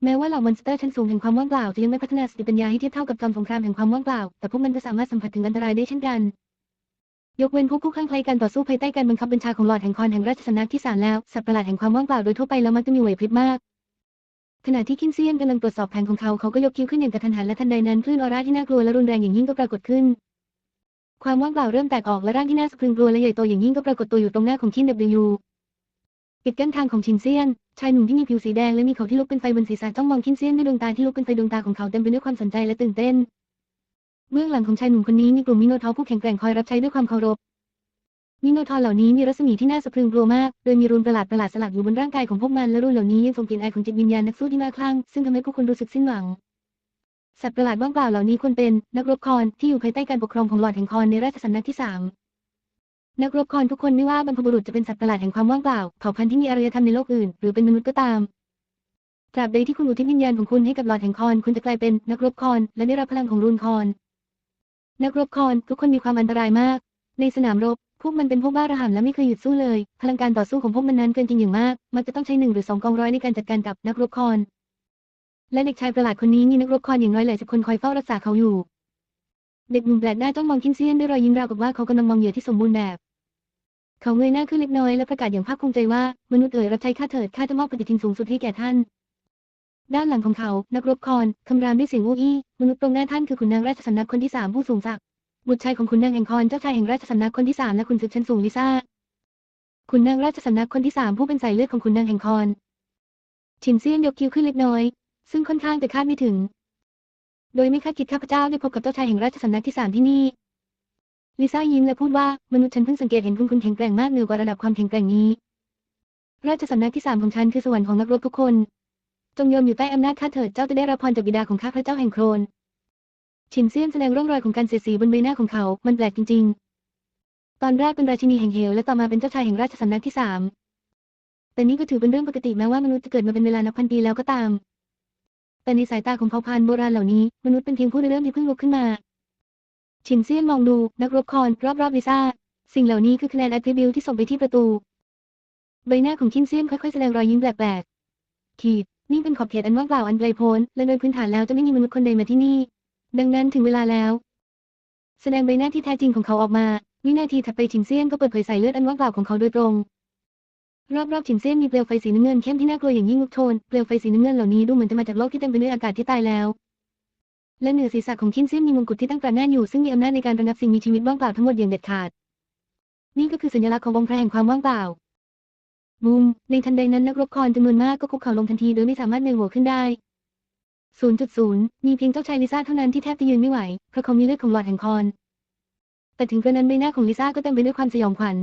แม้ว่าเหล่ามอนสเตอร์ชั้นสูงแห่งความว่างเปล่าจะยังไม่พัฒนาสติปัญญาให้เทียบเท่ากับจอมสงครามแห่งความว่างเปล่า แต่พวกมันจะสามารถสัมผัสถึงอันตรายได้เช่นกัน ยกเว้นพวกผู้คลั่งไคล้การต่อสู้ภายใต้การบังคับบัญชาของหลอดแห่งคอนแห่งราชสำนักที่ศาลแล้ว สัตว์ประหลาดแห่งความว่างเปล่าโดยทั่วไปแล้วมักจะมีไหวพริบมาก ขณะที่คินเซียนกำลังตรวจสอบแผนของเขาเขาก็ยกคิ้วขึ้นอย่างกระทันหันและทันใดนั้นคลื่นออร่าที่น่ากลัวและรุนแรงอย่างยิ่งก็ปรากฏขึ้น ความว่างเปล่าเริ่มแตกออกและร่างที่น่าสะพรึงกลัวและใหญ่โตอย่างยิ่งก็ปรากฏตัวอยู่ตรงหน้าของคิน W ปิดกั้นทางของชินเซียน ชายหนุ่มที่มีผิวสีแดงและมีเขาที่ลุกเป็นไฟบนศีรษะจ้องมองคินเซียนด้วยดวงตาที่ลุกเป็นไฟดวงตาของเขาเต็มไปด้วยความสนใจและตื่นเต้นเบื้องหลังของชายหนุ่มคนนี้มีกลุ่มมิโนทอผู้แข็งแกร่งคอยรับใช้ด้วยความเคารพ มิโนทอร์เหล่านี้มีรัศมีที่น่าสะพรึงกลัวมาก โดยมีรูนประหลาดประหลาดสลักอยู่บนร่างกายของพวกมัน และรูนเหล่านี้ยังส่งกลิ่นอายของจิตวิญญาณนักสู้ที่น่าคลั่ง ซึ่งทำให้ผู้คนรู้สึกสิ้นหวัง สัตว์ประหลาดว่างเปล่าเหล่านี้ควรเป็นนักรบคอนที่อยู่ภายใต้การปกครองของหลอดแห่งคอนในราชสำนักที่สามนักรบคอนทุกคนไม่ว่าบรรพบุรุษจะเป็นสัตว์ประหลาดแห่งความว่างเปล่า เผ่าพันธุ์ที่มีอารยธรรมในโลกอื่น หรือเป็นมนุษย์ก็ตามตราบใดที่คุณอุทิศวิญญาณของคุณให้กับหลอดแห่งคอน คุณจะกลายเป็นนักรบคอนและได้รับพลังของรูนคอน นักรบคอนทุกคนมีความอันตรายมาก ในสนามรบ พวกมันเป็นพวกบ้าระห่ำและไม่เคยหยุดสู้เลย พลังการต่อสู้ของพวกมันนั้นเกินจริงอย่างมาก มักจะต้องใช้หนึ่งหรือสองกองร้อยในการจัดการกับนักรบคอน และเด็กชายประหลาดคนนี้มีนักรบคอนอย่างน้อยหลายสิบคนคอยเฝ้ารักษาเขาอยู่ เด็กหนุ่มแปลกหน้าจ้องมองคินเซียนด้วยรอยยิ้มราวกับว่าเขากำลังมองเหยื่อที่สมบูรณ์แบบ เขาเงยหน้าขึ้นเล็กน้อยและประกาศอย่างภาคภูมิใจว่ามนุษย์เอ๋ยรับใช้ข้าเถิดข้าจะมอบปฏิทินสูงสุดให้แก่ท่าน ด้านหลังของเขา นักรบคอนคำรามด้วยเสียงอู้อี้มนุษย์ตรงหน้าท่านคือขุนนางราชสำนักคนที่สามผู้สูงศักดิ บุตรชายของขุนนางแห่งคอนเจ้าชายแห่งราชสำนักคนที่สามและขุนศึกชั้นสูงลิซ่าขุนนางราชสำนักคนที่สามผู้เป็นสายเลือดของขุนนางแห่งคอนชินเซียนยกคิ้วขึ้นเล็กน้อย ซึ่งค่อนข้างจะคาดไม่ถึง โดยไม่คาดคิดข้าพเจ้าได้พบกับเจ้าชายแห่งราชสำนักที่สามที่นี่ลิซ่ายิ้มและพูดว่ามนุษย์ฉันเพิ่งสังเกตเห็นคุณคุณแข็งแกร่งมากเหนือกว่าระดับความแข็งแกร่งนี้ ราชสำนักที่สามของฉันคือสวรรค์ของนักรบทุกคน จงยอมอยู่ใต้อำนาจข้าเถิดเจ้าจะได้รับพรจากบิดาของข้าพระเจ้าแห่งโครน ชินเซียนแสดงร่องรอยของการเสียดสีบนใบหน้าของเขา มันแปลกจริง ๆ ตอนแรกเป็นราชินีแห่งเหวและต่อมาเป็นเจ้าชายแห่งราชสำนักที่สาม แต่นี่ก็ถือเป็นเรื่องปกติแม้ว่ามนุษย์จะเกิดมาเป็นเวลานับพันปีแล้วก็ตาม แต่ในสายตาของเผ่าพันธุ์โบราณเหล่านี้ มนุษย์เป็นเพียงผู้ริเริ่มที่เพิ่งลุกขึ้นมาชินเซียนมองดู นักรบคอนรอบๆลิซ่า สิ่งเหล่านี้คือคะแนนแอตทริบิวที่ส่งไปที่ประตู ใบหน้าของชินเซียนค่อยๆแสดงรอยยิ้มแปลกๆขีดนี่เป็นขอบเขตอันว่างเปล่าอันไกลโพ้นและโดยพื้นฐานแล้วจะไม่มีมนุษย์คนใดมาที่นี่ ดังนั้นถึงเวลาแล้ว แสดงใบหน้าที่แท้จริงของเขาออกมา วินาทีถัดไปชินเซียนก็เปิดเผยสายเลือดอันว่างเปล่าของเขาโดยตรง รอบๆชินเซียนมีเปลวไฟสีน้ำเงินเข้มที่น่ากลัวอย่างยิ่งลุกโชน เปลวไฟสีน้ำเงินเหล่านี้ดูเหมือนจะมาจากโลกที่เต็มไปด้วยอากาศที่ตายแล้ว และเหนือศีรษะของคินเซียนมีมงกุฎที่ตั้งตระหน้าอยู่ซึ่งมีอำนาจในการระงับสิ่งมีชีวิตว่างเปล่าทั้งหมดอย่างเด็ดขาด นี่ก็คือสัญลักษณ์ขององค์พรแห่งความว่างเปล่าบูมในทันใดนั้นนักรบคอนจำนวนมากก็คุกเข่าลงทันทีโดยไม่สามารถเงยหัวขึ้นได้ 0.0 มีเพียงเจ้าชายลิซ่าเท่านั้นที่แทบจะยืนไม่ไหว เพราะเขามีเลือดของหลอดแห่งคอน แต่ถึงกระนั้นใบหน้าของลิซ่าก็เต็มไปด้วยความสยองขวัญ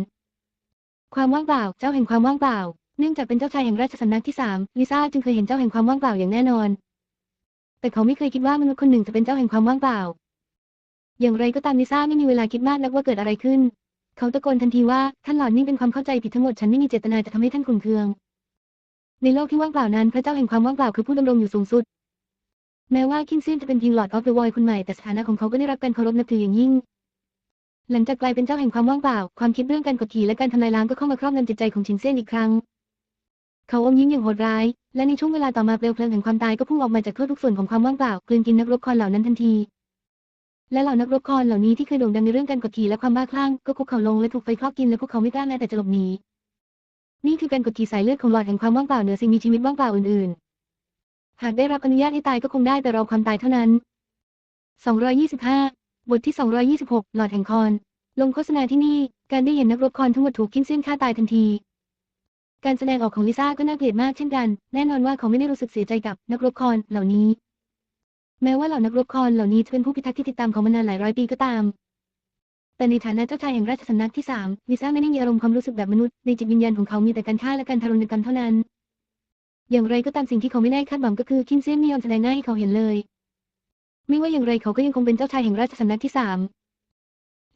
ความว่างเปล่า เจ้าแห่งความว่างเปล่า เนื่องจากเป็นเจ้าชายแห่งราชสำนักที่สามลิซ่าจึงเคยเห็นเจ้าแห่งความว่างเปล่าอย่างแน่นอน แต่เขาไม่เคยคิดว่ามนุษย์คนหนึ่งจะเป็นเจ้าแห่งความว่างเปล่า อย่างไรก็ตามลิซ่าไม่มีเวลาคิดมากนักว่าเกิดอะไรขึ้น เขาตะโกนทันทีว่าท่านหลอดนี่เป็นความเข้าใจผิดทั้งหมดฉันไม่มีเจตนาจะทำให้ท่านขุ่นเคือง ในโลกที่ว่างเปล่านั้น พระเจ้าแห่งความว่างเปล่าคือผู้ดำรงอยู่สูงสุด แม้ว่าคินเซียนจะเป็นเพียงหลอดออฟเดอะวอยคนใหม่แต่สถานะของเขาก็ได้รับการเคารพนับถืออย่างยิ่ง หลังจากกลายเป็นเจ้าแห่งความว่างเปล่า ความคิดเรื่องการกดขี่และการทำลายล้างก็เข้ามาครอบงำจิตใจของชินเซียนอีกครั้ง เขาอมยิ้มอย่างโหดร้าย และในช่วงเวลาต่อมาเปลวเพลิงแห่งความตายก็พุ่งออกมาจากทั่วทุกส่วนของความว่างเปล่ากลืนกินนักรบคอนเหล่านั้นทันที และเหล่านักรบคอนเหล่านี้ที่เคยโด่งดังในเรื่องการกดขี่และความบ้าคลั่งก็คุกเข่าลงและถูกไฟคลอกกินและพวกเขาไม่กล้าแม้แต่จะหลบหนีนี่คือการกดขี่สายเลือดของหลอดแห่งความว่างเปล่าเหนือสิ่งมีชีวิตว่างเปล่าอื่นๆ หากได้รับอนุญาตให้ตายก็คงได้แต่รอความตายเท่านั้น 225 บทที่ 226 หลอดแห่งคอน ลงโฆษณาที่นี่ การได้เห็นนักรบคอนทั้งหมดถูกกินเส้นฆ่าตายทันที การแสดงออกของลิซ่าก็น่าเกลียดมากเช่นกัน แน่นอนว่าเขาไม่ได้รู้สึกเสียใจกับนักรบคอนเหล่านี้ แม้ว่าเหล่านักรบคอนเหล่านี้จะเป็นผู้พิทักษ์ที่ติดตามเขามานานหลายร้อยปีก็ตาม แต่ในฐานะเจ้าชายแห่งราชสำนักที่สามลิซ่าไม่ได้มีอารมณ์ความรู้สึกแบบมนุษย์ ในจิตวิญญาณของเขามีแต่การฆ่าและการทารุณกรรมเท่านั้น อย่างไรก็ตามสิ่งที่เขาไม่ได้คาดหวังก็คือคินเซียนไม่ยอมแสดงหน้าให้เขาเห็นเลย ไม่ว่าอย่างไรเขาก็ยังคงเป็นเจ้าชายแห่งราชสำนักที่สาม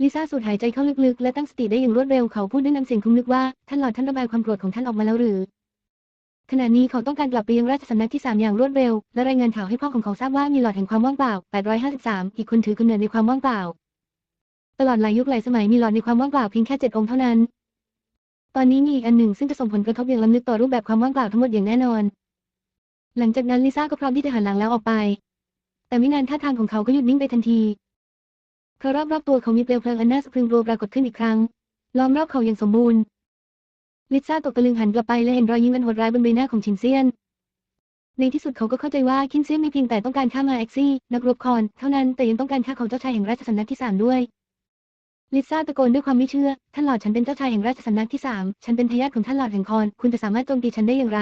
ลิซ่าสูดหายใจเข้าลึกๆ และตั้งสติได้อย่างรวดเร็วเขาพูดด้วยน้ำเสียงคุ้มลึกว่า ท่านหลอดท่านระบายความโกรธของท่านออกมาแล้วหรือ ขณะนี้เขาต้องการกลับไปยังราชสำนักที่3อย่างรวดเร็ว และรายงานข่าวให้พ่อของเขาทราบว่ามีหลอดแห่งความว่างเปล่า 853 อีกคนถือกำเนิดในความว่างเปล่า ตลอดหลายยุคหลายสมัยมีหลอดในความว่างเปล่าเพียงแค่เจ็ดองค์เท่านั้น ตอนนี้มีอีกอันหนึ่งซึ่งจะส่งผลกระทบอย่างล้ำลึกต่อรูปแบบความว่างเปล่าทั้งหมดอย่างแน่นอน หลังจากนั้นลิซ่าก็พร้อมที่จะหันหลังแล้วออกไป แต่ไม่นานท่าทางของเขาก็หยุดนิ่งไปทันทีเพราะรอบๆตัวเขามีเปลวเพลิงอันน่าสะพรึงกลัวปรากฏขึ้นอีกครั้ง ล้อมรอบเขาอย่างสมบูรณ์ ลิซ่าตกตะลึงหันกลับไปและเห็นรอยยิ้มอันโหดร้ายบนใบหน้าของชินเซียน ในที่สุดเขาก็เข้าใจว่าคินเซียนไม่เพียงแต่ต้องการฆ่ามาเอ็กซี่ นักรบคอน เท่านั้นแต่ยังต้องการฆ่าของเจ้าชายแห่งราชสำนักที่สามด้วย ลิซ่าตะโกนด้วยความไม่เชื่อ ท่านหลอดฉันเป็นเจ้าชายแห่งราชสำนักที่สามฉันเป็นทายาทของท่านหลอดแห่งคอน คุณจะสามารถโจมตีฉันได้อย่างไร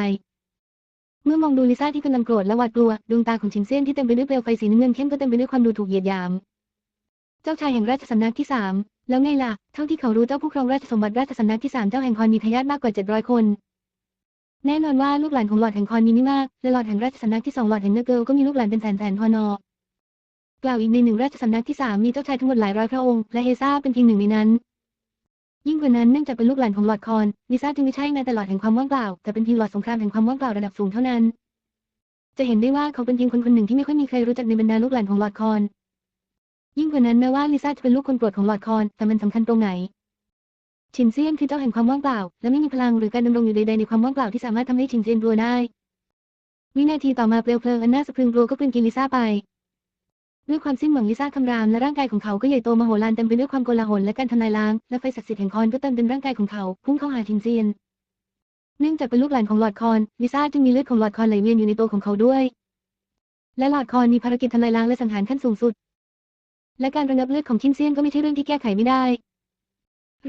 เมื่อมองดูลิซ่าที่กำลังโกรธและหวาดกลัว ดวงตาของชินเซียนที่เต็มไปด้วยเปลวไฟสีน้ำเงินเข้มก็เต็มไปด้วยความดูถูกเหยียดหยาม เจ้าชายแห่งราชสำนักที่สามแล้วไงล่ะ เท่าที่เขารู้เจ้าผู้ครองราชสมบัติราชสำนักที่สามเจ้าแห่งคอนมีทายาทมากกว่าเจ็ดร้อยคน แน่นอนว่าลูกหลานของหลอดแห่งคอนมีไม่มาก และหลอดแห่งราชสำนักที่สองหลอดแห่งเนอร์เกิลก็มีลูกหลานเป็นแสนแสนพอนอ กล่าวอีกในหนึ่งราชสำนักที่สามมีเจ้าชายทั้งหมดหลายร้อยพระองค์ และเฮซ่าเป็นเพียงหนึ่งในนั้น ยิ่งกว่านั้นเนื่องจากเป็นลูกหลานของหลอดคอนลิซ่าจึงไม่ใช่ในแต่หลอดแห่งความว่างเปล่า แต่เป็นเพียงหลอดสงครามแห่งความว่างเปล่าระดับสูงเท่านั้น จะเห็นได้ว่าเขาเป็นเพียงคนคนหนึ่งที่ไม่ค่อยมีใครรู้จักในบรรดาลูกหลานของหลอดคอนยิ่งกว่านั้นแม้ว่าลิซ่าจะเป็นลูกคนโปรดของหลอดคอนแต่มันสำคัญตรงไหนชินเซียนคือเจ้าแห่งความว่างเปล่า และไม่มีพลังหรือการดำรงอยู่ใดๆในความว่างเปล่าที่สามารถทำให้ชินเซียนกลัวได้ วินาทีต่อมาเปลวเพลิงอันน่าสะพรึงกลัวก็กลืนกินลิซ่าไป ด้วยความสิ้นหวังลิซ่าคำราม และร่างกายของเขาก็ใหญ่โตมโหฬารเต็มไปด้วยความโกลาหลและการทำลายล้าง และไฟศักดิ์สิทธิ์แห่งคอนก็เต็มเต็มร่างกายของเขา พุ่งเข้าหาชินเซียน เนื่องจากเป็นลูกหลานของหลอดคอนลิซ่าจึงมีเลือดของหลอดคอนไหลเวียนอยู่ในตัวของเขาด้วย และหลอดคอนมีภารกิจทำลายล้างและสังหารขั้นสูงสุด และการระงับเลือดของชินเซียนก็ไม่ใช่เรื่องที่แก้ไขไม่ได้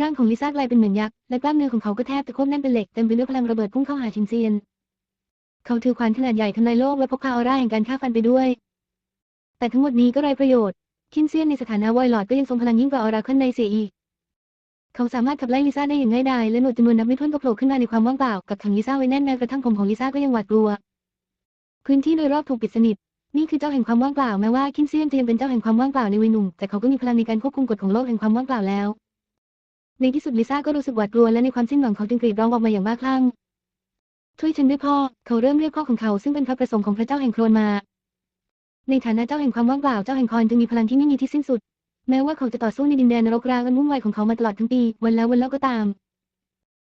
ร่างของลิซ่ากลายเป็นเหมือนยักษ์และกล้ามเนื้อของเขาก็แทบจะควบแน่นเป็นเหล็กเต็มไปด้วยพลังระเบิดพุ่งเข้าหาชินเซียน เขาถือขวานขนาดใหญ่ทำลายโลกและพกพาออร่าแห่งการฆ่าฟันไปด้วย แต่ทั้งหมดนี้ก็ไร้ประโยชน์ชินเซียนในสถานะวอยลอดก็ยังทรงพลังยิ่งกว่าออราเคิลในเสียอีก เขาสามารถขับไล่ลิซ่าได้อย่างง่ายดายและหนวดจำนวนนับไม่ถ้วนก็โผล่ขึ้นมาในความว่างเปล่ากับขังลิซ่าไว้แน่นแม้กระทั่งผมของลิซ่าก็ยังหวาดกลัว พื้นที่โดยรอบถูกปิดสนิท นี่คือเจ้าแห่งความว่างเปล่าแม้ว่าคินเซียนจะยังเป็นเจ้าแห่งความว่างเปล่าในวัยหนุ่มแต่เขาก็มีพลังในการควบคุมกฎของโลกแห่งความว่างเปล่าแล้ว ในที่สุดลิซ่าก็รู้สึกหวาดกลัวและในความสิ้นหวังเขาจึงกรีดร้องออกมาอย่างบ้าคลั่งช่วยฉันด้วยพ่อ เขาเริ่มเรียกพ่อของเขาซึ่งเป็นพระประสงค์ของพระเจ้าแห่งโครนมา ในฐานะเจ้าแห่งความว่างเปล่าเจ้าแห่งคอนจึงมีพลังที่ไม่มีที่สิ้นสุด แม้ว่าเขาจะต่อสู้ในดินแดนนรกร้างอันวุ่นวายของเขามาตลอดทั้งปี วันแล้ววันเล่าก็ตาม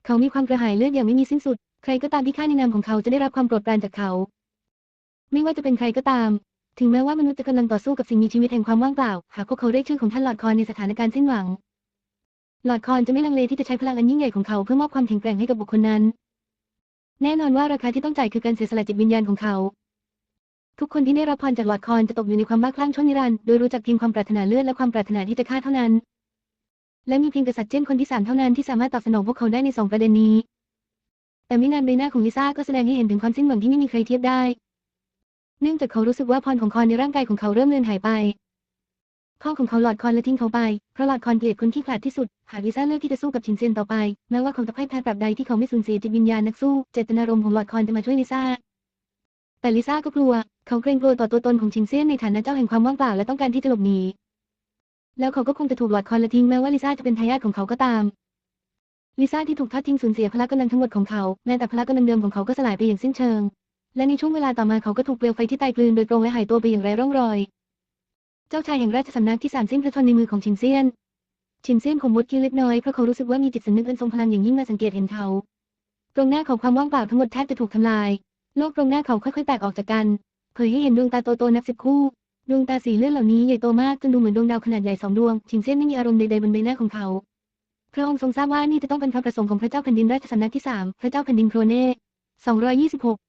เขามีความกระหายเลือดอย่างไม่มีสิ้นสุด ใครก็ตามที่ฆ่าในนามของเขาจะได้รับความโปรดปรานจากเขา ไม่ว่าจะเป็นใครก็ตาม ถึงแม้ว่ามนุษย์จะกำลังต่อสู้กับสิ่งมีชีวิตแห่งความว่างเปล่า หากพวกเขาเรียกชื่อของท่านหลอดคอนในสถานการณ์สิ้นหวัง หลอดคอนจะไม่ลังเลที่จะใช้พลังอันยิ่งใหญ่ของเขาเพื่อมอบความแข็งแกร่งให้กับบุคคลนั้น แน่นอนว่าราคาที่ต้องจ่ายคือการเสียสละจิตวิญญาณของเขา ทุกคนที่ได้รับพรจากหลอดคอนจะตกอยู่ในความบ้าคลั่งชั่วนิรันดร์โดยรู้จักเพียงความปรารถนาเลือดและความปรารถนาที่จะฆ่าเท่านั้น และมีเพียงกษัตริย์เจนคนที่สามเท่านั้นที่สามารถตอบสนองพวกเขาได้ในสองประเด็นนี้ แต่ไม่นานใบหน้าของลิซ่าก็แสดงให้เห็นถึงความสิ้นหวังที่ไม่มีใครเทียบได้ เนื่องจากเขารู้สึกว่าพรของคอนในร่างกายของเขาเริ่มเลือนหายไปพ่อของเขาหลอดคอนและทิ้งเขาไป เพราะหลอดคอนเกลียดคนที่ขลาดที่สุด หากลิซ่าเลือกที่จะสู้กับชินเซนต่อไป แม้ว่าเขาจะพ่ายแพ้แบบใดที่เขาไม่สูญเสียจิตวิญญาณนักสู้ เจตนารมณ์ของหลอดคอนจะมาช่วยลิซ่า แต่ลิซ่าก็กลัว เขาเกรงกลัวต่อตัวตนของชินเซียนในฐานะเจ้าแห่งความว่างเปล่าและต้องการที่จะหลบหนี แล้วเขาก็คงจะถูกหลอดคอนละทิ้งแม้ว่าลิซ่าจะเป็นทายาทของเขาก็ตาม ลิซ่าที่ถูกทอดทิ้งสูญเสียพละกำลังทั้งหมดของเขา แม้แต่พละกำลังเดิมของเขาก็สลายไปอย่างสิ้นเชิง และในช่วงเวลาต่อมาเขาก็ถูกเปลวไฟที่ตายกลืนโดยตรงและหายตัวไปอย่างไร้ร่องรอย เจ้าชายแห่งราชสำนักที่สามสิ้นพระชนในมือของชินเซียน ชินเซียนขมวดคิ้วเล็กน้อยเพราะเขารู้สึกว่ามีจิตสำนึกอันทรงพลังอย่างยิ่งมาสังเกตเห็นเขา ตรงหน้าของความว่างเปล่าทั้งหมดแทบจะถูกทำลาย โลกตรงหน้าเขาค่อยๆ แตกออกจากกัน เผยให้เห็นดวงตาโตๆนับสิบคู่ ดวงตาสีเลือดเหล่านี้ใหญ่โตมากจนดูเหมือนดวงดาวขนาดใหญ่สองดวง ชินเส้นไม่มีอารมณ์ใดๆบนใบหน้าของเขา พระองค์ทรงทราบว่านี่จะต้องเป็นพระประสงค์ของพระเจ้าแผ่นดินราชสำนักที่สามพระเจ้าแผ่นดินโครเน่226